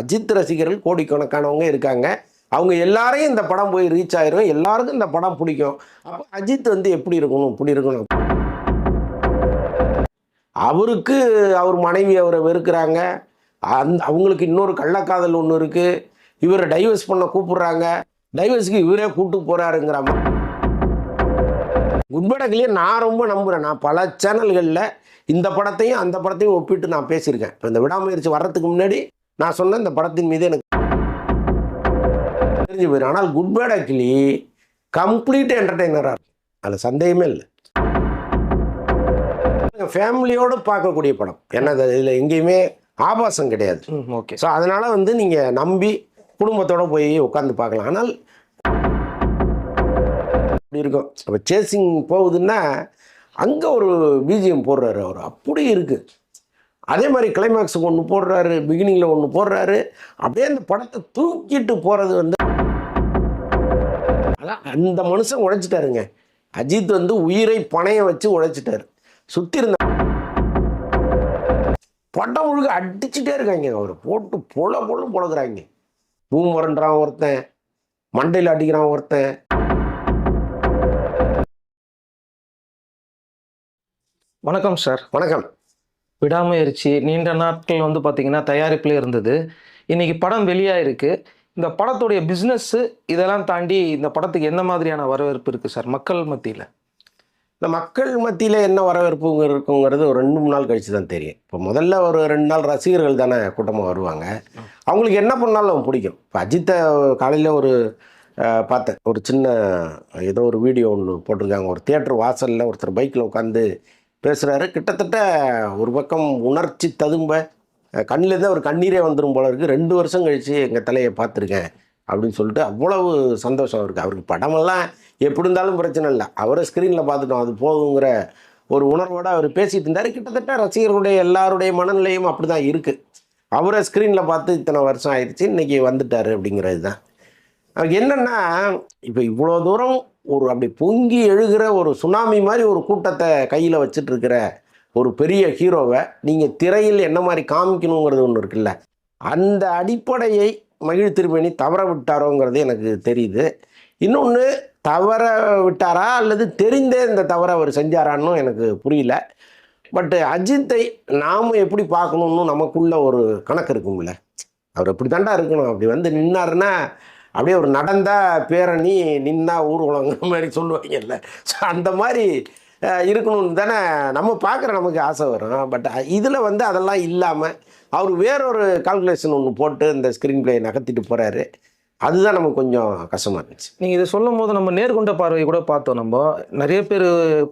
அஜித் ரசிகர்கள் கோடிக்கணக்கானவங்க இருக்காங்க. அவங்க எல்லாரையும் இந்த படம் போய் ரீச் ஆயிரும். எல்லாருக்கும் இந்த படம் பிடிக்கும். அப்போ அஜித் வந்து எப்படி இருக்கணும்? இப்படி இருக்கணும். அவருக்கு அவர் மனைவி அவரை வெறுக்கிறாங்க. அந் அவங்களுக்கு இன்னொரு கள்ளக்காதல் ஒன்று இருக்குது இவரை டைவர்ஸ் பண்ண கூப்பிடுறாங்க. டைவர்ஸ்க்கு இவரே கூப்பிட்டு போகிறாருங்கிற குட்படக்கிலேயே நான் ரொம்ப நம்புகிறேன் நான் பல சேனல்களில் இந்த படத்தையும் அந்த படத்தையும் ஒப்பிட்டு நான் பேசியிருக்கேன். இப்போ இந்த விடாமுயற்சி வர்றதுக்கு முன்னாடி நான் சொன்ன இந்த படத்தின் மீது எனக்கு தெரிஞ்சு போயிடும் ஆனால் குட்பேட் அக்லி கம்ப்ளீட் என்டர்டெய்னராக இருக்கும் அதில் சந்தேகமே இல்லை. ஃபேமிலியோடு பார்க்கக்கூடிய படம். ஏன்னா இதில் எங்கேயுமே ஆபாசம் கிடையாது. ஓகே ஸோ அதனால் வந்து நீங்கள் நம்பி குடும்பத்தோட போய் உட்காந்து பார்க்கலாம். ஆனால் அப்படி இருக்கும். அப்போ சேசிங் போகுதுன்னா அங்கே ஒரு பிஜிஎம் போடுறாரு அவர். அப்படி இருக்குது அதே மாதிரி கிளைமேக்ஸுக்கு ஒன்று போடுறாரு பிகினிங்கில் ஒன்று போடுறாரு. அப்படியே அந்த படத்தை தூக்கிட்டு போகிறது வந்து அதான் அந்த மனுஷன் உழைச்சிட்டாருங்க. அஜித் வந்து உயிரை பணைய வச்சு உழைச்சிட்டாரு. சுற்றி இருந்த படம் முழுக்க அடிச்சுட்டே இருக்காங்க. அவர் போட்டு பொல பொல பொழகுறாங்க பூமரன்றான் ஒருத்தன் மண்டையில் அடிக்கிறான் ஒருத்தன். வணக்கம் சார். வணக்கம். விடாமுயற்சி நீண்ட நாட்கள் வந்து பார்த்தீங்கன்னா தயாரிப்பில் இருந்தது. இன்னைக்கு படம் வெளியாயிருக்கு. இந்த படத்துடைய பிஸ்னஸ் இதெல்லாம் தாண்டி இந்த படத்துக்கு என்ன மாதிரியான வரவேற்பு இருக்குது சார் மக்கள் மத்தியில்? இந்த மக்கள் மத்தியில் என்ன வரவேற்பு இருக்குங்கிறது ஒரு ரெண்டு மூணு நாள் கழிச்சு தான் தெரியும். இப்போ முதல்ல ஒரு ரெண்டு நாள் ரசிகர்கள் தானே கூட்டமாக வருவாங்க. அவங்களுக்கு என்ன பண்ணாலும் பிடிக்கும். இப்போ அஜித்தை காலையில் ஒரு பார்த்தேன். ஒரு சின்ன ஏதோ ஒரு வீடியோ ஒன்று போட்டிருக்காங்க. ஒரு தியேட்டர் வாசலில் ஒருத்தர் பைக்கில் உட்காந்து பேசுகிறாரு கிட்டத்தட்ட ஒரு பக்கம் உணர்ச்சி ததும்ப கண்ணிலேருந்து அவர் கண்ணீரே வந்துடும் போல இருக்குது ரெண்டு வருஷம் கழித்து எங்கள் தலையை பார்த்துருக்கேன் அப்படின்னு சொல்லிட்டு அவ்வளவு சந்தோஷம் அவருக்கு அவருக்கு படமெல்லாம் எப்படி இருந்தாலும் பிரச்சனை இல்லை. அவரை ஸ்க்ரீனில் பார்த்துட்டோம். அது போதுங்கிற ஒரு உணர்வோடு அவர் பேசிகிட்டு இருந்தார். கிட்டத்தட்ட ரசிகர்களுடைய எல்லாருடைய மனநிலையும் அப்படி தான் இருக்குது அவரை ஸ்க்ரீனில் பார்த்து இத்தனை வருஷம் ஆயிடுச்சு. இன்றைக்கி வந்துட்டார் அப்படிங்கிறது தான் என்னென்னா இப்போ இவ்வளோ தூரம் ஒரு அப்படி பொங்கி எழுகிற ஒரு சுனாமி மாதிரி ஒரு கூட்டத்தை கையில் வச்சுட்டு இருக்கிற ஒரு பெரிய ஹீரோவை நீங்கள் திரையில் என்ன மாதிரி காமிக்கணுங்கிறது ஒன்று இருக்குல்ல அந்த அடிப்படையை மகிழ் திருமணி தவற விட்டாரோங்கிறது எனக்கு தெரியுது. இன்னொன்று தவற விட்டாரா அல்லது தெரிந்தே இந்த தவறை அவர் செஞ்சாரான்னு எனக்கு புரியல. பட்டு அஜித்தை நாம் எப்படி பார்க்கணுன்னு நமக்குள்ள ஒரு கணக்கு இருக்கும்ல அவர் இப்படி தாண்டா இருக்கணும்? அப்படி வந்து நின்னாருன்னா அப்படியே ஒரு நடந்தா பேரணி நின்னா ஊர்வலங்கிற மாதிரி சொல்லுவாங்கல்ல. ஸோ அந்த மாதிரி இருக்கணும்னு தானே நம்ம பார்க்குற நமக்கு ஆசை வரும். பட் இதில் வந்து அதெல்லாம் இல்லாமல் அவர் வேறொரு கால்குலேஷன் ஒன்று போட்டு இந்த ஸ்க்ரீன் பிளே நகர்த்திட்டு போகிறாரு அதுதான் நமக்கு கொஞ்சம் கஷ்டமாக இருந்துச்சு. நீங்கள் இதை சொல்லும் போது நம்ம நேர்கொண்ட பார்வை கூட பார்த்தோம் நம்ம. நிறைய பேர்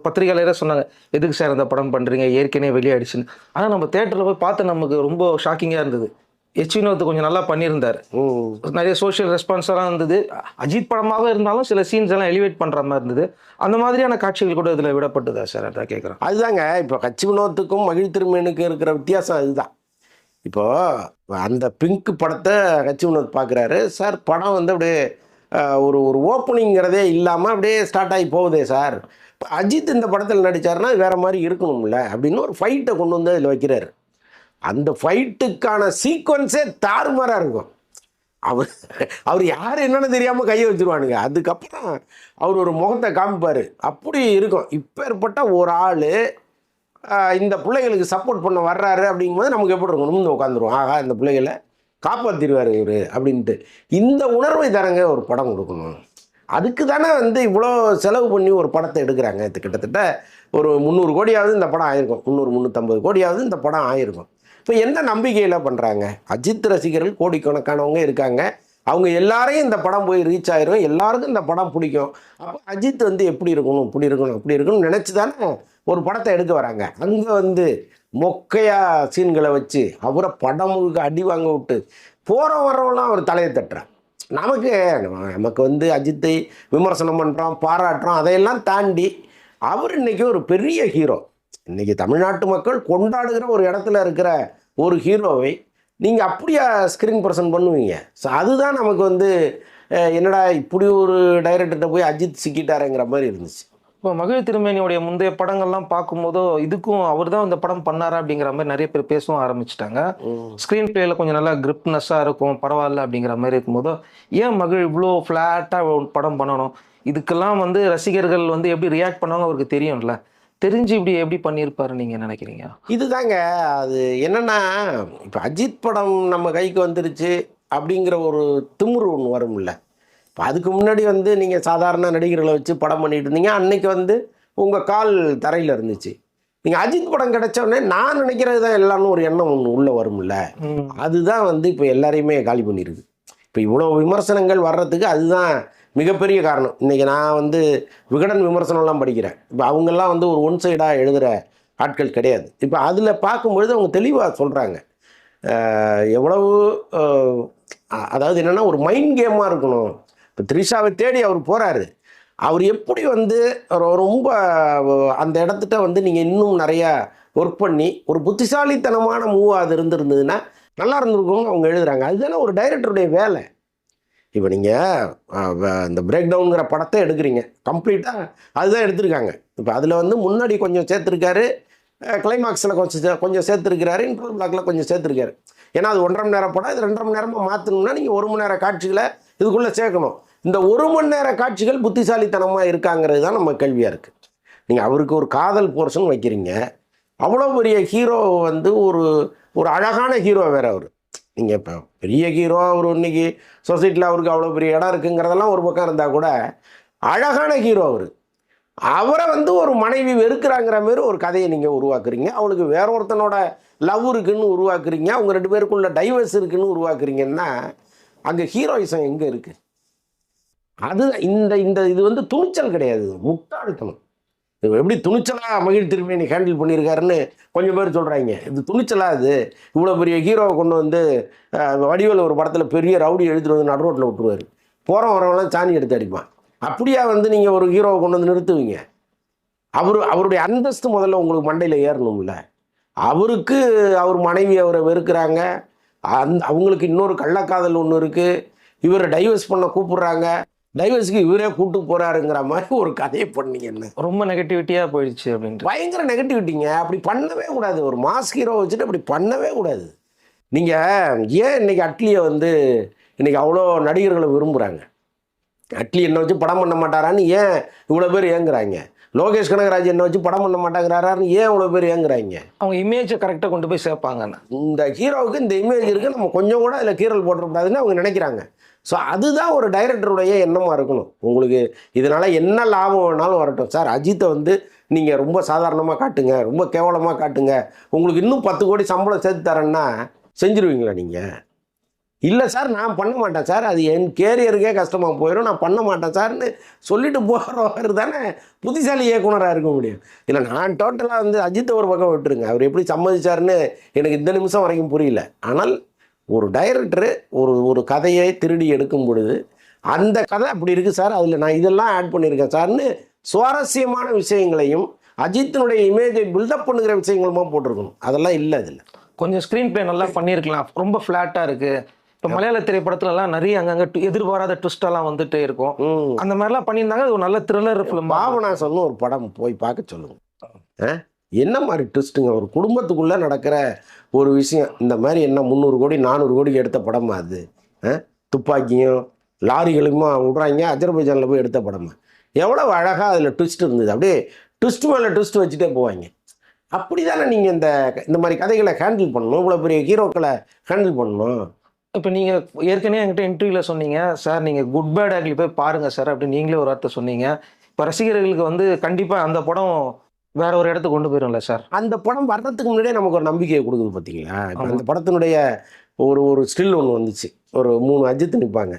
பத்திரிகையாளரே சொன்னாங்க எதுக்கு சார் இந்த படம் பண்ணுறீங்க ஏற்கனவே வெளியாயிடுச்சுன்னு ஆனால் நம்ம தேட்டரில் போய் பார்த்து நமக்கு ரொம்ப ஷாக்கிங்காக இருந்தது. எச் வினோத் கொஞ்சம் நல்லா பண்ணியிருந்தார். நிறைய சோஷியல் ரெஸ்பான்ஸெல்லாம் இருந்தது. அஜித் படமாக இருந்தாலும் சில சீன்ஸ் எல்லாம் எலிவேட் பண்ணுற மாதிரி இருந்தது. அந்த மாதிரியான காட்சிகள் கூட இதில் விடப்பட்டதா சார் அதான் கேட்குறேன் அதுதாங்க. இப்போ கட்சி வினோத்துக்கும் மகிழ் திருமேனுக்கும் இருக்கிற வித்தியாசம் அதுதான். இப்போ அந்த பிங்க் படத்தை கட்சி வினோத் பார்க்குறாரு சார் படம் வந்து அப்படியே ஒரு ஒரு ஓப்பனிங்கிறதே இல்லாமல் அப்படியே ஸ்டார்ட் ஆகி போகுதே சார். இப்போ அஜித் இந்த படத்தில் நடித்தாருன்னா வேற மாதிரி இருக்கணும்ல அப்படின்னு ஒரு ஃபைட்டை கொண்டு வந்து அதில் வைக்கிறாரு. அந்த ஃபைட்டுக்கான சீக்வன்ஸே தாறுமாறாக இருக்கும். அவர் அவர் யார் என்னென்னு தெரியாமல் கையை வச்சிருவானுங்க. அதுக்கப்புறம் அவர் ஒரு முகத்தை காமிப்பார். அப்படி இருக்கும். இப்போ ஏற்பட்ட ஒரு ஆள் இந்த பிள்ளைகளுக்கு சப்போர்ட் பண்ண வர்றாரு அப்படிங்கும்போது நமக்கு எப்படி இருக்கும்? நிமிந்து உட்காந்துருவோம். ஆகா இந்த பிள்ளைகளை காப்பாற்றிடுவார் இவர் அப்படின்ட்டு. இந்த உணர்வை தரங்க ஒரு படம் கொடுக்கணும். அதுக்கு தானே வந்து இவ்வளோ செலவு பண்ணி ஒரு படத்தை எடுக்கிறாங்க. இது கிட்டத்தட்ட ஒரு முந்நூறு கோடியாவது இந்த படம் ஆயிருக்கும். முந்நூறு முந்நூற்றம்பது கோடியாவது இந்த படம் ஆயிருக்கும். இப்போ எந்த நம்பிக்கையில் பண்ணுறாங்க அஜித் ரசிகர்கள் கோடிக்கணக்கானவங்க இருக்காங்க. அவங்க எல்லாரையும் இந்த படம் போய் ரீச் ஆயிரும். எல்லாருக்கும் இந்த படம் பிடிக்கும். அப்போ அஜித் வந்து எப்படி இருக்கணும்? இப்படி இருக்கணும் இப்படி இருக்கணும்னு நினச்சி தானே ஒரு படத்தை எடுக்க வராங்க. அங்கே வந்து மொக்கையா சீன்களை வச்சு அவரை படம் முழுக்க அடி வாங்க விட்டு போகிற வரவெல்லாம் அவர் தலையை தட்டுறான் நமக்கு நம்ம- நமக்கு வந்து அஜித்தை விமர்சனம் பண்ணுறோம் பாராட்டுறோம் அதையெல்லாம் தாண்டி அவர் இன்றைக்கி ஒரு பெரிய ஹீரோ இன்னைக்கு தமிழ்நாட்டு மக்கள் கொண்டாடுகிற ஒரு இடத்துல இருக்கிற ஒரு ஹீரோவை நீங்கள் அப்படியா ஸ்க்ரீன் பர்சன் பண்ணுவீங்க? ஸோ அதுதான் நமக்கு வந்து என்னடா இப்படி ஒரு டைரக்டர்கிட்ட போய் அஜித் சிக்கிட்டாருங்கிற மாதிரி இருந்துச்சு. இப்போ மகிழ் திருமேனியோடைய முந்தைய படங்கள்லாம் பார்க்கும்போதோ இதுக்கும் அவர் தான் இந்த படம் பண்ணாரா அப்படிங்கிற மாதிரி நிறைய பேர் பேசவும் ஆரம்பிச்சிட்டாங்க. ஸ்க்ரீன் பிளேல கொஞ்சம் நல்லா கிரிப்னஸ்ஸாக இருக்கும் பரவாயில்ல அப்படிங்கிற மாதிரி இருக்கும்போது ஏன் மகிழ் இவ்வளோ ஃப்ளாட்டாக படம் பண்ணணும்? இதுக்கெல்லாம் வந்து ரசிகர்கள் வந்து எப்படி ரியாக்ட் பண்ணுவாங்க அவருக்கு தெரியும்ல. தெரிஞ்சு இப்படி எப்படி பண்ணியிருப்பாரு நீங்க நினைக்கிறீங்க? இதுதாங்க. அது என்னன்னா இப்போ அஜித் படம் நம்ம கைக்கு வந்துருச்சு அப்படிங்கிற ஒரு திமிரு ஒன்று வரும்ல. இப்போ அதுக்கு முன்னாடி வந்து நீங்கள் சாதாரண நடிகர்களை வச்சு படம் பண்ணிட்டு இருந்தீங்க. அன்னைக்கு வந்து உங்கள் கால் தரையில் இருந்துச்சு. நீங்கள் அஜித் படம் கிடைச்ச உடனே நான் நினைக்கிறது தான் எல்லாம்னு ஒரு எண்ணம் ஒன்று உள்ளே வரும்ல. அதுதான் வந்து இப்போ எல்லாரையுமே காலி பண்ணிருக்கு இப்போ இவ்வளோ விமர்சனங்கள் வர்றதுக்கு அதுதான் மிகப்பெரிய காரணம். இன்றைக்கி நான் வந்து விகடன் விமர்சனம்லாம் படிக்கிறேன். இப்போ அவங்கெல்லாம் வந்து ஒரு ஒன் சைடாக எழுதுகிற ஆட்கள் கிடையாது. இப்போ அதில் பார்க்கும்பொழுது அவங்க தெளிவாக சொல்கிறாங்க எவ்வளவு அதாவது என்னென்னா ஒரு மைண்ட் கேமாக இருக்கணும். இப்போ த்ரிஷாவை தேடி அவர் போகிறாரு அவர் எப்படி வந்து ரொம்ப அந்த இடத்துட்ட வந்து நீங்கள் இன்னும் நிறையா ஒர்க் பண்ணி ஒரு புத்திசாலித்தனமான மூவ் அது இருந்திருந்ததுன்னா நல்லா இருந்திருக்கும்னு அவங்க எழுதுகிறாங்க அதுதானே ஒரு டைரக்டருடைய வேலை. இப்போ நீங்கள் இந்த பிரேக் டவுனுங்கிற படத்தை எடுக்கிறீங்க. கம்ப்ளீட்டாக அதுதான் எடுத்திருக்காங்க. இப்போ அதில் வந்து முன்னாடி கொஞ்சம் சேர்த்துருக்காரு. கிளைமாக்ஸில் கொஞ்சம் கொஞ்சம் சேர்த்துருக்கிறாரு. இன்டர்வல் பிளாக்ல கொஞ்சம் சேர்த்துருக்காரு. ஏன்னா அது ஒன்றரை மணி நேரம் படம். இது ரெண்டரை மணி நேரமாக மாற்றணும்னா நீங்கள் ஒரு மணி நேர காட்சிகளை இதுக்குள்ளே சேர்க்கணும். இந்த ஒரு மணி நேர காட்சிகள் புத்திசாலித்தனமாக இருக்காங்கிறது தான் நம்ம கேள்வியாக இருக்குது நீங்கள் அவருக்கு ஒரு காதல் போர்ஷன் வைக்கிறீங்க. அவ்வளோ பெரிய ஹீரோ வந்து ஒரு ஒரு அழகான ஹீரோ வேறு அவர். நீங்கள் இப்போ பெரிய ஹீரோ அவர் இன்னைக்கு சொசைட்டியில் அவருக்கு அவ்வளோ பெரிய இடம் இருக்குங்கிறதெல்லாம் ஒரு பக்கம் இருந்தால் கூட அழகான ஹீரோ அவர். அவரை வந்து ஒரு மனைவி வெறுக்கிறாங்கிற மாதிரி ஒரு கதையை நீங்கள் உருவாக்குறீங்க. அவளுக்கு வேற ஒருத்தனோட லவ் இருக்குன்னு உருவாக்குறீங்க. அவங்க ரெண்டு பேருக்குள்ள டைவர்ஸ் இருக்குன்னு உருவாக்குறீங்கன்னா அங்கே ஹீரோயிசம் எங்கே இருக்குது அது இந்த இந்த இது வந்து துணிச்சல் கிடையாது. முட்டாள்தனம். எப்படி துணிச்சலாக மகிழ் திருமேனி ஹேண்டில் பண்ணியிருக்காருன்னு கொஞ்சம் பேர் சொல்கிறாங்க இது துணிச்சலா இது? இவ்வளோ பெரிய ஹீரோவை கொண்டு வந்து வடிவில் ஒரு படத்தில் பெரிய ரவுடி எழுதிட்டு வந்து நடு ரோட்டில் விட்டுருவார். போகிற வரவங்களாம் சாணி எடுத்து அடிப்பான். அப்படியா வந்து நீங்கள் ஒரு ஹீரோவை கொண்டு வந்து நிறுத்துவீங்க? அவர் அவருடைய அந்தஸ்து முதல்ல உங்களுக்கு மண்டையில் ஏறணும்ல. அவருக்கு அவர் மனைவி அவரை வெறுக்கிறாங்க. அந்த அவங்களுக்கு இன்னொரு கள்ளக்காதல் ஒன்று இருக்குது இவரை டைவர்ஸ் பண்ண கூப்பிடுறாங்க. டைவர்ஸ்க்கு இவரே கூட்டு போகிறாருங்கிற மாதிரி ஒரு கதையை பண்ணீங்க என்ன? ரொம்ப நெகட்டிவிட்டியா போயிடுச்சு அப்படின்ட்டு. பயங்கர நெகட்டிவிட்டிங்க அப்படி பண்ணவே கூடாது. ஒரு மாஸ் ஹீரோ வச்சுட்டு அப்படி பண்ணவே கூடாது. நீங்கள் ஏன் இன்னைக்கு அட்லியை வந்து இன்னைக்கு அவ்வளோ நடிகர்களை விரும்புகிறாங்க அட்லி என்ன வச்சு படம் பண்ண மாட்டாரான்னு ஏன் இவ்வளோ பேர் ஏங்குறாங்க? லோகேஷ் கனகராஜ் என்ன வச்சு படம் பண்ண மாட்டாங்கிறாரான்னு ஏன் இவ்வளோ பேர் ஏங்குறாங்க? அவங்க இமேஜை கரெக்டாக கொண்டு போய் சேர்ப்பாங்கன்னு இந்த ஹீரோவுக்கு இந்த இமேஜ் இருக்குது நம்ம கொஞ்சம் கூட அதில் கீரல் போட்டுறக்கூடாதுன்னு அவங்க நினைக்கிறாங்க. ஸோ அதுதான் ஒரு டைரக்டருடைய எண்ணமாக இருக்கணும். உங்களுக்கு இதனால் என்ன லாபம் வேணாலும் வரட்டும். சார் அஜித்தை வந்து நீங்கள் ரொம்ப சாதாரணமாக காட்டுங்க ரொம்ப கேவலமாக காட்டுங்க. உங்களுக்கு இன்னும் பத்து கோடி சம்பளம் சேர்த்து தரேன்னா செஞ்சுருவீங்களா நீங்கள் இல்லை சார் நான் பண்ண மாட்டேன் சார். அது என் கேரியருக்கே கஷ்டமாக போயிடும் நான் பண்ண மாட்டேன் சார்னு சொல்லிட்டு போகிறவர் தானே புத்திசாலி இயக்குனராக இருக்க முடியும். இல்லை நான் டோட்டலாக வந்து அஜித்தை ஒரு பக்கம் விட்டுருங்க. அவர் எப்படி சம்மதிச்சாருன்னு எனக்கு இந்த நிமிஷம் வரைக்கும் புரியல. ஆனால் ஒரு டைரக்டரு ஒரு ஒரு கதையை திருடி எடுக்கும் பொழுது அந்த கதை அப்படி இருக்குது சார் அதில் நான் இதெல்லாம் ஆட் பண்ணியிருக்கேன் சார்னு சுவாரஸ்யமான விஷயங்களையும் அஜித்தினுடைய இமேஜை பில்டப் பண்ணுகிற விஷயங்களுமா போட்டிருக்கணும். அதெல்லாம் இல்லை அதில். கொஞ்சம் ஸ்க்ரீன் பிளே நல்லா பண்ணியிருக்கலாம். ரொம்ப ஃப்ளாட்டாக இருக்கு. இப்போ மலையாள திரைப்படத்துலலாம் நிறைய அங்கங்கே எதிர்பாராத ட்விஸ்டெல்லாம் வந்துட்டே இருக்கும். அந்த மாதிரிலாம் பண்ணியிருந்தாங்க. அது ஒரு நல்ல த்ரில்லர் ஃபிலிம் பாபநாசம்னு ஒரு படம் போய் பார்க்க சொல்லுங்க. ஆ? என்ன மாதிரி ட்விஸ்ட்டுங்க ஒரு குடும்பத்துக்குள்ளே நடக்கிற ஒரு விஷயம். இந்த மாதிரி என்ன முந்நூறு கோடி நானூறு கோடிக்கு எடுத்த படமா அது? ஆ? துப்பாக்கியும் லாரிகளுமா விட்றாங்க அஜர்பைஜானில் போய் எடுத்த படமா? எவ்வளோ அழகாக அதில் ட்விஸ்ட் இருந்தது. அப்படியே ட்விஸ்ட் மேலே ட்விஸ்ட் வச்சுட்டே போவாங்க. அப்படி தானே நீங்கள் இந்த இந்த மாதிரி கதைகளை ஹேண்டில் பண்ணணும்? இவ்வளோ பெரிய ஹீரோக்களை ஹேண்டில் பண்ணணும்? இப்போ நீங்கள் ஏற்கனவே என்கிட்ட இன்டர்வியூவில் சொன்னீங்க. சார் நீங்கள் குட் பேட் ஆக்லி போய் பாருங்கள் சார் அப்படின்னு நீங்களே ஒரு வார்த்தை சொன்னீங்க. இப்போ ரசிகர்களுக்கு வந்து கண்டிப்பாக அந்த படம் வேற ஒரு இடத்துக்கு கொண்டு போயிரும்ல சார்? அந்த படம் வர்றதுக்கு முன்னாடியே நமக்கு ஒரு நம்பிக்கையை கொடுக்குது பார்த்தீங்களா. அந்த படத்தினுடைய ஒரு ஒரு ஸ்டில் ஒன்று வந்துச்சு. ஒரு மூணு அஜித் நிற்பாங்க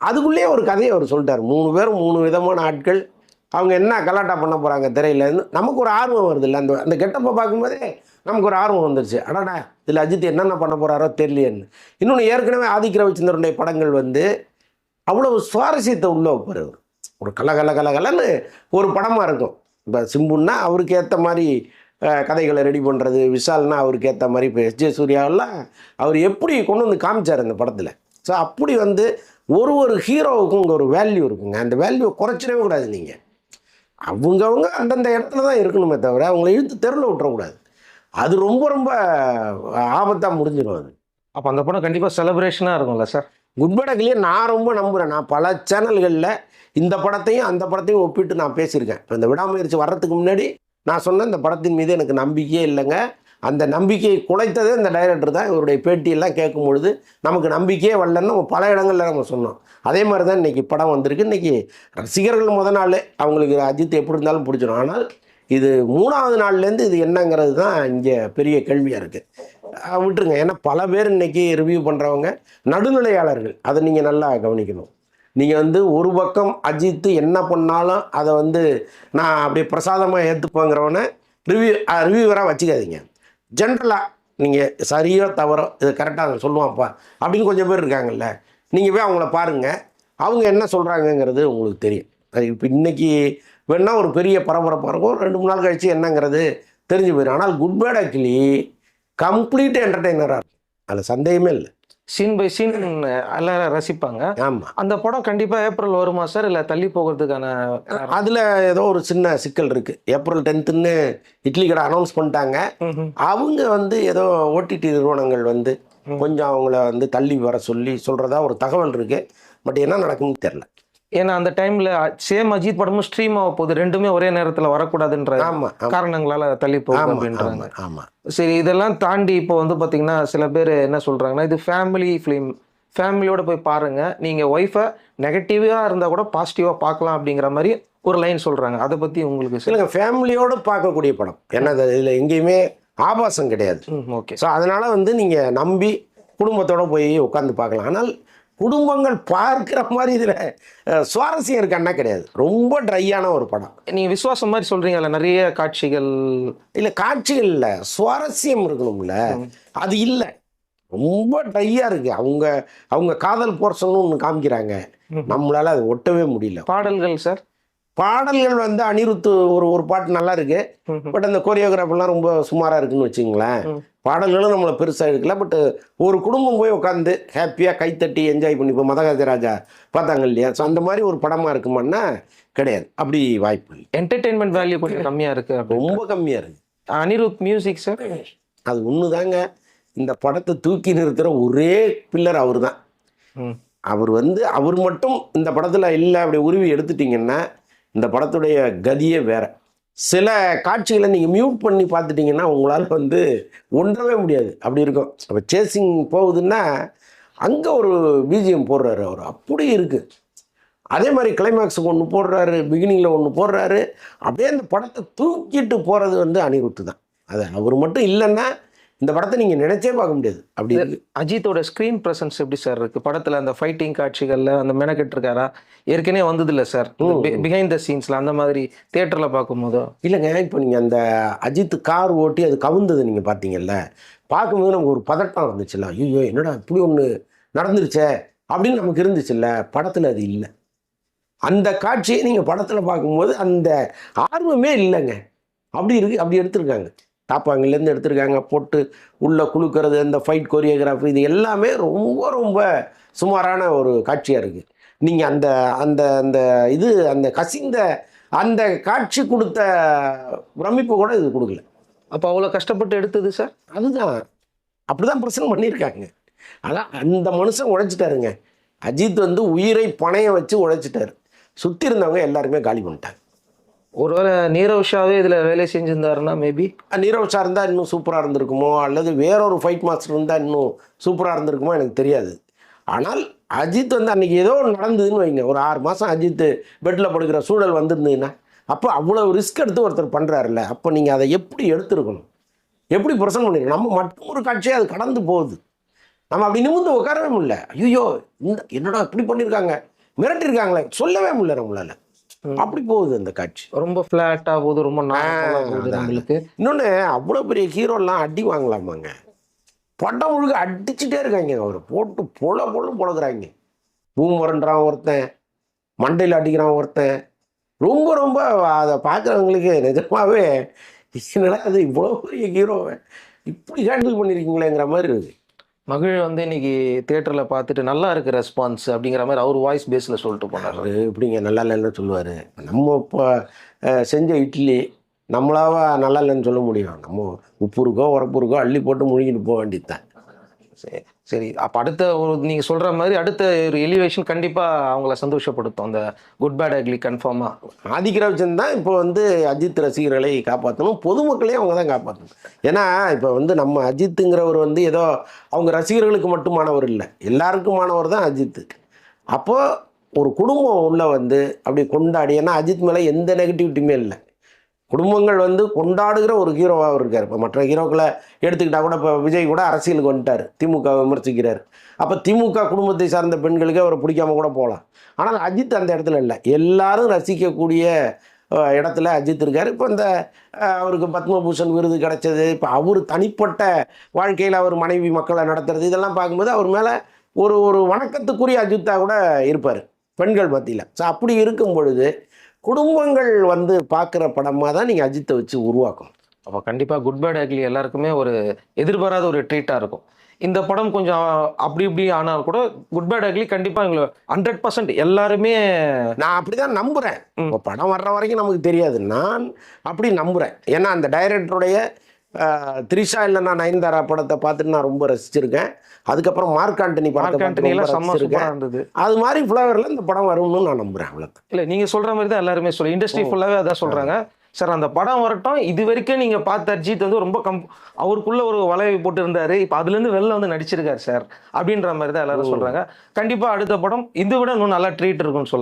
அதுக்குள்ளேயே ஒரு கதையை அவர் சொல்லிட்டார். மூணு பேரும் மூணு விதமான ஆட்கள். அவங்க என்ன கலாட்டா பண்ண போகிறாங்க திரையிலேருந்து நமக்கு ஒரு ஆர்வம் வருது இல்லை? அந்த அந்த கெட்டப்பை பார்க்கும்போதே நமக்கு ஒரு ஆர்வம் வந்துருச்சு. அடடா இதில் அஜித் என்னென்ன பண்ண போகிறாரோ தெரியலையேன்னு இன்னொன்று ஏற்கனவே ஆதிக்க ரவிச்சந்திரனுடைய படங்கள் வந்து அவ்வளவு சுவாரஸ்யத்தை உள்ள வைப்பார் ஒரு கல கல கல கலன்னு ஒரு படமாக இருக்கும். இப்போ சிம்புன்னா அவருக்கு ஏற்ற மாதிரி கதைகளை ரெடி பண்ணுறது விஷால்னா அவருக்கு ஏற்ற மாதிரி இப்போ எஸ்ஜே சூர்யாவெல்லாம் அவர் எப்படி கொண்டு வந்து காமிச்சார் அந்த படத்தில்? ஸோ அப்படி வந்து ஒரு ஒரு ஹீரோவுக்கும் இங்கே ஒரு வேல்யூ இருக்குங்க. அந்த வேல்யூ குறைச்சிடவே கூடாது நீங்கள் அவங்கவங்க அந்தந்த இடத்துல தான் இருக்கணுமே தவிர அவங்கள இழுத்து தெருவில் விட்டுறக்கூடாது. அது ரொம்ப ரொம்ப ஆபத்தாக முடிஞ்சிடும் அது. அப்போ அந்த படம் கண்டிப்பாக செலப்ரேஷனாக இருக்கும்ல சார் குட்படக்கிலேயே நான் ரொம்ப நம்புகிறேன் நான் பல சேனல்களில் இந்த படத்தையும் அந்த படத்தையும் ஒப்பிட்டு நான் பேசியிருக்கேன். இப்போ இந்த விடாமுயற்சி வர்றதுக்கு முன்னாடி நான் சொன்னேன் இந்த படத்தின் மீது எனக்கு நம்பிக்கையே இல்லைங்க. அந்த நம்பிக்கையை குலைத்ததே இந்த டைரக்டர் தான். இவருடைய பேட்டியெல்லாம் கேட்கும் பொழுது நமக்கு நம்பிக்கையே வரலன்னு நம்ம பல இடங்களில் நம்ம சொன்னோம். அதே மாதிரி தான் இன்றைக்கி படம் வந்திருக்கு. இன்றைக்கி ரசிகர்கள் முத நாள் அவங்களுக்கு அஜித் எப்படி இருந்தாலும் பிடிச்சிடும் ஆனால் இது மூணாவது நாள்லேருந்து இது என்னங்கிறது தான் இங்கே பெரிய கேள்வியாக இருக்குது. விட்டுருங்க. ஏன்னா பல பேர் இன்னைக்கு ரிவ்யூ பண்ணுறவங்க நடுநிலையாளர்கள். அதை நீங்கள் நல்லா கவனிக்கணும். நீங்கள் வந்து ஒரு பக்கம் அஜித்து என்ன பண்ணாலும் அதை வந்து நான் அப்படியே பிரசாதமாக ஏற்றுப்போங்கிறவனை ரிவ்யூ ரிவ்யூவராக வச்சுக்காதீங்க. ஜென்ரலாக நீங்கள் சரியோ தவறோ இது கரெக்டாக சொல்லுவான்ப்பா அப்படின்னு கொஞ்சம் பேர் இருக்காங்கல்ல. நீங்கள் போய் அவங்கள பாருங்கள் அவங்க என்ன சொல்கிறாங்கங்கிறது உங்களுக்கு தெரியும். இப்போ இன்றைக்கி வேணா ஒரு பெரிய பரபரப்பாக இருக்கும். ரெண்டு மூணு நாள் கழிச்சு என்னங்கிறது தெரிஞ்சு போயிடும். ஆனால் குட் பேட் ஆக்சுவலி கம்ப்ளீட் என்டர்டெய்னராக இருக்கும் அதில் சந்தேகமே இல்லை. சீன் பை சீன் எல்லாரும் ரசிப்பாங்க. ஆமாம் அந்த படம் கண்டிப்பாக ஏப்ரல் வருமா சார் இல்லை தள்ளி போகிறதுக்கான அதில் ஏதோ ஒரு சின்ன சிக்கல் இருக்குது ஏப்ரல் டென்த்துன்னு இட்லி கடை அனௌன்ஸ் பண்ணிட்டாங்க. அவங்க வந்து ஏதோ ஓடிடி நிறுவனங்கள் வந்து கொஞ்சம் அவங்கள வந்து தள்ளி வர சொல்லி சொல்கிறதா ஒரு தகவல் இருக்குது பட் என்ன நடக்கும்னு தெரில ஏன்னா அந்த டைம்ல சேம் அஜித் படமும் ஸ்ட்ரீம் ஆக போகுது. ரெண்டுமே ஒரே நேரத்தில் வரக்கூடாதுன்ற காரணங்களால தள்ளி போகுது ஆமாம் அப்படின்றாங்க. சரி இதெல்லாம் தாண்டி இப்போ வந்து பார்த்தீங்கன்னா சில பேர் என்ன சொல்றாங்கன்னா இது ஃபேமிலி ஃபிலிம் ஃபேமிலியோட போய் பாருங்க. நீங்க ஒய்ஃபை நெகட்டிவாக இருந்தால் கூட பாசிட்டிவாக பார்க்கலாம் அப்படிங்கிற மாதிரி ஒரு லைன் சொல்றாங்க. அதை பத்தி உங்களுக்கு சில இல்லைங்க ஃபேமிலியோடு பார்க்கக்கூடிய படம். ஏன்னா இதில் எங்கேயுமே ஆபாசம் கிடையாது. ஓகே. ஸோ அதனால் வந்து நீங்கள் நம்பி குடும்பத்தோட போய் உட்காந்து பார்க்கலாம். ஆனால் குடும்பங்கள் பார்க்குற மாதிரி இதில் சுவாரஸ்யம் இருக்கான்னா கிடையாது. ரொம்ப ட்ரையான ஒரு படம். நீங்க விசுவாசம் மாதிரி சொல்றீங்கல்ல நிறைய காட்சிகள். இல்லை காட்சிகள் இல்லை. சுவாரஸ்யம் இருக்கணும்ல. அது இல்லை. ரொம்ப ட்ரையாக இருக்குது அவங்க அவங்க காதல் போர்ஷன் ஒன்று காமிக்கிறாங்க. நம்மளால அது ஒட்டவே முடியல. பாடல்கள் சார்? பாடல்கள் வந்து அனிருத்து ஒரு ஒரு பாட்டு நல்லா இருக்கு பட் அந்த கொரியோகிராஃபெல்லாம் ரொம்ப சுமாராக இருக்குன்னு வச்சுங்களேன் பாடல்களும் நம்மளை பெருசாக இருக்கல பட் ஒரு குடும்பம் போய் உட்காந்து ஹாப்பியாக கைத்தட்டி என்ஜாய் பண்ணி இப்போ மதகஜ ராஜா பார்த்தாங்க இல்லையா? ஸோ அந்த மாதிரி ஒரு படமாக இருக்குமான்னா கிடையாது. அப்படி வாய்ப்பு இல்லை. என்டர்டெயின்மெண்ட் வேல்யூ கொஞ்சம் கம்மியா இருக்கு அப்படி ரொம்ப கம்மியாக இருக்குது அனிருத் மியூசிக் சார் அது ஒன்று தாங்க இந்த படத்தை தூக்கி நிறுத்துகிற ஒரே பில்லர் அவர் தான் அவர் வந்து அவர் மட்டும் இந்த படத்தில் இல்லை அப்படி உருவி எடுத்துட்டிங்கன்னா இந்த படத்துடைய கதியே வேற. சில காட்சிகளை நீங்கள் மியூட் பண்ணி பார்த்துட்டிங்கன்னா உங்களால் வந்து ஒன்றவே முடியாது. அப்படி இருக்கும். அப்போ சேசிங் போகுதுன்னா அங்கே ஒரு பிஜிஎம் போடுறாரு அவர். அப்படி இருக்குது அதே மாதிரி கிளைமேக்ஸுக்கு ஒன்று போடுறாரு பிகினிங்கில் ஒன்று போடுறாரு. அப்படியே அந்த படத்தை தூக்கிட்டு போகிறது வந்து அனிருத்து தான். அது அவர் மட்டும் இல்லைன்னா இந்த படத்தை நீங்கள் நினைச்சே பார்க்க முடியாது. அப்படி அஜித்தோட ஸ்க்ரீன் ப்ரெசன்ஸ் எப்படி சார் இருக்கு? படத்துல அந்த ஃபைட்டிங் காட்சிகள்ல அந்த மெனக்கெட்டு இருக்காரா? ஏற்கனவே வந்தது இல்ல சார் பிஹைண்ட் த சீன்ஸ்ல அந்த மாதிரி தியேட்டர்ல பார்க்கும்போதோ? இல்லைங்க இப்போ நீங்கள் அந்த அஜித் கார் ஓட்டி அது கவுந்தது நீங்கள் பார்த்தீங்கல்ல? பார்க்கும்போது நமக்கு ஒரு பதட்டம் இருந்துச்சுல்ல ஐயோ என்னடா இப்படி ஒன்று நடந்துருச்சே? அப்படின்னு நமக்கு இருந்துச்சுல்ல. படத்தில் அது இல்லை. அந்த காட்சியை நீங்கள் படத்தில் பார்க்கும்போது அந்த ஆர்வமே இல்லைங்க. அப்படி இருக்கு அப்படி எடுத்திருக்காங்க. தாப்பாங்கலேருந்து எடுத்திருக்காங்க போட்டு உள்ளே குலுக்கிறது அந்த ஃபைட் கொரியோகிராஃபி இது எல்லாமே ரொம்ப ரொம்ப சுமாரான ஒரு காட்சியாக இருக்குது நீங்கள் அந்த அந்த அந்த இது அந்த கசிந்த அந்த காட்சி கொடுத்த பிரமிப்பு கூட இது கொடுக்கல. அப்போ அவ்வளோ கஷ்டப்பட்டு எடுத்தது சார்? அதுதான். அப்படிதான் பிரசன்ட் பண்ணியிருக்காங்க. அதான் அந்த மனுஷன் உழைச்சிட்டாருங்க. அஜித் வந்து உயிரை பணைய வச்சு உழைச்சிட்டாரு. சுற்றி இருந்தவங்க எல்லாருமே காலி பண்ணிட்டாங்க. ஒருவேளை நீரவ் ஷாவே இதில் வேலை செஞ்சுருந்தாருன்னா மேபி நீரவ் இருந்தால் இன்னும் சூப்பராக இருந்திருக்குமோ? அல்லது வேறொரு ஃபைட் மாஸ்டர் இருந்தால் இன்னும் சூப்பராக இருந்திருக்குமோ எனக்கு தெரியாது. ஆனால் அஜித் வந்து அன்றைக்கி ஏதோ நடந்ததுன்னு வைங்க. ஒரு ஆறு மாதம் அஜித் பெட்டில் படுக்கிற சூழல் வந்திருந்ததுன்னா அப்போ அவ்வளோ ரிஸ்க் எடுத்து ஒருத்தர் பண்ணுறாருல்ல அப்போ நீங்கள் அதை எப்படி எடுத்துருக்கணும்? எப்படி பிரசன்ட் பண்ணிருக்கணும்? நம்ம மட்டும் ஒரு காட்சியாக அது கடந்து போகுது. நம்ம அப்படி நிமிர்ந்து உட்காரவே முடியல. ஐயோ இந்த என்னடா இப்படி பண்ணியிருக்காங்க மிரட்டியிருக்காங்களே சொல்லவே முடியல நம்மளால. அப்படி போகுது அந்த காட்சி. ரொம்ப ஃப்ளாட்டா போகுது ரொம்ப. நம்மளுக்கு. இன்னொன்று அவ்வளோ பெரிய ஹீரோலாம் அடி வாங்கலாமாங்க? படம் முழுக்க அடிச்சுட்டே இருக்காங்க. அவரை போட்டு பொல பொல பொழக்கிறாங்க பூமரன்றான் ஒருத்தன் மண்டையில் அடிக்கிறான் ஒருத்தன். ரொம்ப ரொம்ப அதை பார்க்குறவங்களுக்கு என்னடா அது இவ்வளோ பெரிய ஹீரோவை இப்படி ஹேண்டில் பண்ணியிருக்கீங்களேங்கிற மாதிரி இருக்கு. மகிழ் வந்து இன்னைக்கு தேட்டரில் பார்த்துட்டு நல்லா இருக்கு ரெஸ்பான்ஸ் அப்படிங்கிற மாதிரி அவர் வாய்ஸ் பேஸில் சொல்லிட்டு போனார். இப்படிங்க எப்படிங்க? நல்லா இல்லைன்னு சொல்லுவார். நம்ம இப்போ செஞ்ச இட்லி நம்மளாவா நல்லா இல்லைன்னு சொல்ல முடியும். நம்ம உப்பு இருக்கோ உரப்பு இருக்கோ அள்ளி போட்டு முழுங்கிட்டு போக வேண்டியது தான். சரி. சரி அப்போ அடுத்த ஒரு நீங்கள் சொல்கிற மாதிரி அடுத்த ஒரு எலிவேஷன் கண்டிப்பாக அவங்கள சந்தோஷப்படுத்தும். அந்த குட் பேட் அக்லி கன்ஃபார்மாக ஆதிக்கரவிச்சன் தான் இப்போ வந்து அஜித் ரசிகர்களை காப்பாற்றணும் பொதுமக்களையும் அவங்க தான் காப்பாற்றணும் ஏன்னா இப்போ வந்து நம்ம அஜித்துங்கிறவர் வந்து ஏதோ அவங்க ரசிகர்களுக்கு மட்டுமானவர் இல்லை. எல்லாருக்குமானவர் தான் அஜித் அப்போது ஒரு குடும்பம் உள்ள வந்து அப்படி கொண்டாடி ஏன்னா அஜித் மேலே எந்த நெகட்டிவிட்டியுமே இல்லை. குடும்பங்கள் வந்து கொண்டாடுகிற ஒரு ஹீரோவாக இருக்கார். இப்போ மற்ற ஹீரோக்களை எடுத்துக்கிட்டால் கூட இப்போ விஜய் கூட அரசியலுக்கு வந்துட்டார். திமுக விமர்சிக்கிறார். அப்போ திமுக குடும்பத்தை சார்ந்த பெண்களுக்கு அவரை பிடிக்காம கூட போகலாம். ஆனால் அஜித் அந்த இடத்துல இல்லை. எல்லாரும் ரசிக்கக்கூடிய இடத்துல அஜித் இருக்கார். இப்போ இந்த அவருக்கு பத்மபூஷன் விருது கிடைச்சது. இப்போ அவர் தனிப்பட்ட வாழ்க்கையில் அவர் மனைவி மக்களை நடத்துறது இதெல்லாம் பார்க்கும்போது அவர் மேலே ஒரு ஒரு வணக்கத்துக்குரிய அஜித்தாக கூட இருப்பார். பெண்கள் மத்தியில். ஸோ அப்படி இருக்கும் பொழுது குடும்பங்கள் வந்து பார்க்குற படமாக தான் நீங்கள் அஜித்தை வச்சு உருவாக்கணும். அப்போ கண்டிப்பாக குட் பேட் அக்லி எல்லாருக்குமே ஒரு எதிர்பாராத ஒரு ட்ரீட்டாக இருக்கும். இந்த படம் கொஞ்சம் அப்படி இப்படி ஆனால் கூட குட் பேட் அக்லி கண்டிப்பாக எங்களை ஹண்ட்ரட் பர்சன்ட் எல்லாருமே நான் அப்படி தான் நம்புகிறேன் இப்போ படம் வர்ற வரைக்கும் நமக்கு தெரியாது. நான் அப்படி நம்புகிறேன் ஏன்னா அந்த டைரக்டருடைய த்ரிஷா இல்லைன்னா நயன்தாரா படத்தை பார்த்துட்டு நான் ரொம்ப ரசிச்சிருக்கேன். அதுக்கப்புறம் மார்க் ஆண்டனி படத்தை இருந்தது. அது மாதிரி ஃப்ளவரில் இந்த படம் வரும்னு நான் நம்புகிறேன் அவ்வளோதான் இல்லை நீங்கள் சொல்கிற மாதிரி தான் எல்லாருமே சொல்லி இண்டஸ்ட்ரி ஃபுல்லாகவே அதான் சொல்கிறாங்க சார் அந்த படம் வரட்டும். இது வரைக்கும் நீங்கள் பார்த்த அஜித் வந்து ரொம்ப கம் அவருக்குள்ள ஒரு வளைவை போட்டு இருந்தாரு இப்போ அதுலேருந்து வெளில வந்து நடிச்சிருக்காரு சார். அப்படின்ற மாதிரி தான் எல்லாரும் சொல்கிறாங்க கண்டிப்பாக அடுத்த படம் இதை விட இன்னும் நல்லா ட்ரீட் இருக்கும்னு சொல்லலாம்.